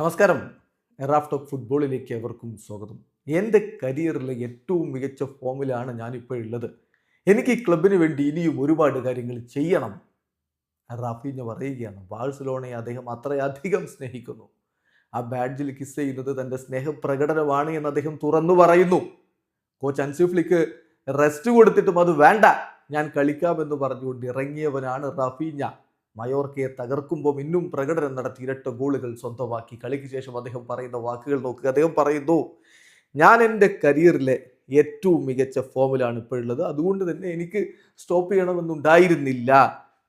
നമസ്കാരം. എറാഫ് ടോക്ക് ഫുട്ബോളിലേക്ക് എവർക്കും സ്വാഗതം. എന്റെ കരിയറിലെ ഏറ്റവും മികച്ച ഫോമിലാണ് ഞാനിപ്പോൾ ഉള്ളത് എനിക്ക് ഈ ക്ലബിന് വേണ്ടി ഇനിയും ഒരുപാട് കാര്യങ്ങൾ ചെയ്യണം. റാഫിഞ്ഞ പറയുകയാണ് ബാഴ്സലോണയെ അദ്ദേഹം അത്രയധികം സ്നേഹിക്കുന്നു. ആ ബാഡ്ജിൽ കിസ് ചെയ്യുന്നത് തന്റെ സ്നേഹപ്രകടനമാണ് എന്ന് അദ്ദേഹം തുറന്നു പറയുന്നു. കോച്ച് അൻസിഫ്ലിക്ക് റെസ്റ്റ് കൊടുത്തിട്ടും അത് വേണ്ട. ഞാൻ കളിക്കാമെന്ന് പറഞ്ഞുകൊണ്ട് ഇറങ്ങിയവനാണ് റഫീഞ്ഞ. മയോർക്കയെ തകർക്കുമ്പോൾ ഇന്നും പ്രകടനം നടത്തി ഇരട്ട ഗോളുകൾ സ്വന്തമാക്കി. കളിക്ക് ശേഷം അദ്ദേഹം പറയുന്ന വാക്കുകൾ നോക്കുക. അദ്ദേഹം പറയുന്നു ഞാൻ എന്റെ കരിയറിലെ ഏറ്റവും മികച്ച ഫോമിലാണ് ഇപ്പോഴുള്ളത്. അതുകൊണ്ട് തന്നെ എനിക്ക് stop ചെയ്യണമെന്നുണ്ടായിരുന്നില്ല.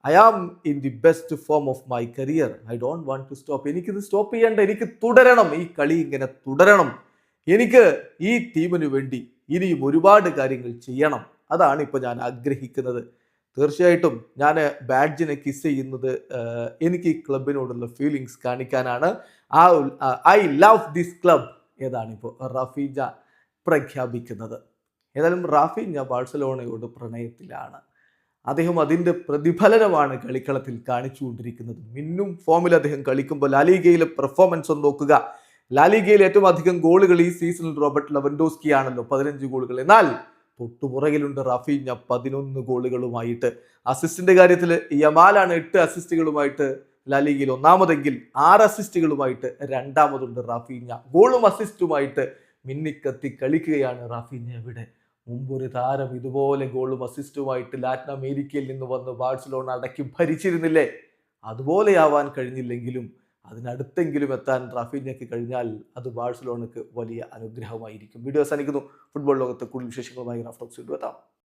I am in the best form of my career I don't want to stop എനിക്കിത് സ്റ്റോപ്പ് ചെയ്യേണ്ട എനിക്ക് തുടരണം. ഈ കളി ഇങ്ങനെ തുടരണം. എനിക്ക് ഈ ടീമിന് വേണ്ടി ഇനിയും ഒരുപാട് കാര്യങ്ങൾ ചെയ്യണം. അതാണ് ഇപ്പോൾ ഞാൻ ആഗ്രഹിക്കുന്നത്. തീർച്ചയായിട്ടും ഞാൻ ബാഡ്ജിനെ കിസ് ചെയ്യുന്നത് എനിക്ക് ഈ ക്ലബിനോടുള്ള ഫീലിങ്സ് കാണിക്കാനാണ്. ആ ഐ ലവ് ദിസ് ക്ലബ് ഏതാണ് ഇപ്പോൾ റഫീജ പ്രഖ്യാപിക്കുന്നത്. ഏതായാലും റാഫീഞ്ഞ ബാഴ്സലോണയോട് പ്രണയത്തിലാണ്. അദ്ദേഹം അതിന്റെ പ്രതിഫലനമാണ് കളിക്കളത്തിൽ കാണിച്ചുകൊണ്ടിരിക്കുന്നത്. മിന്നും ഫോമിൽ അദ്ദേഹം കളിക്കുമ്പോൾ ലാലിഗയിലെ പെർഫോമൻസ് ഒന്ന് നോക്കുക. ലാലിഗയിൽ ഏറ്റവും അധികം ഗോളുകൾ ഈ സീസണിൽ റോബർട്ട് ലവൻഡോസ്കി ആണല്ലോ പതിനഞ്ച് ഗോളുകൾ. എന്നാൽ തൊട്ടുപുറകിലുണ്ട് റഫീഞ്ഞ പതിനൊന്ന് ഗോളുകളുമായിട്ട് അസിസ്റ്റിന്റെ കാര്യത്തിൽ യമാലാണ് എട്ട് അസിസ്റ്റുകളുമായിട്ട് ലാലിഗയിൽ ഒന്നാമതെങ്കിൽ ആറ് അസിസ്റ്റുകളുമായിട്ട് രണ്ടാമതുണ്ട് റാഫീഞ്ഞ ഗോളും അസിസ്റ്റുമായിട്ട് മിന്നിക്കത്തി കളിക്കുകയാണ് റാഫീഞ്ഞ ഇവിടെ മുമ്പൊരു താരം ഇതുപോലെ ഗോളും അസിസ്റ്റുമായിട്ട് ലാറ്റിൻ അമേരിക്കയിൽ നിന്ന് വന്ന് ബാഴ്സലോണ അടക്കി ഭരിച്ചിരുന്നില്ലേ? അതുപോലെയാവാൻ കഴിഞ്ഞില്ലെങ്കിലും അതിനടുത്തെങ്കിലും എത്താൻ റാഫീഞ്ഞയ്ക്ക് കഴിഞ്ഞാൽ അത് ബാഴ്സലോണയ്ക്ക് വലിയ അനുഗ്രഹമായിരിക്കും. വീഡിയോ അവസാനിക്കുന്നു. ഫുട്ബോൾ ലോകത്തെ കൂടുതൽ വിശേഷങ്ങളുമായി റാഫ്റ്റോക്സ് എത്താം.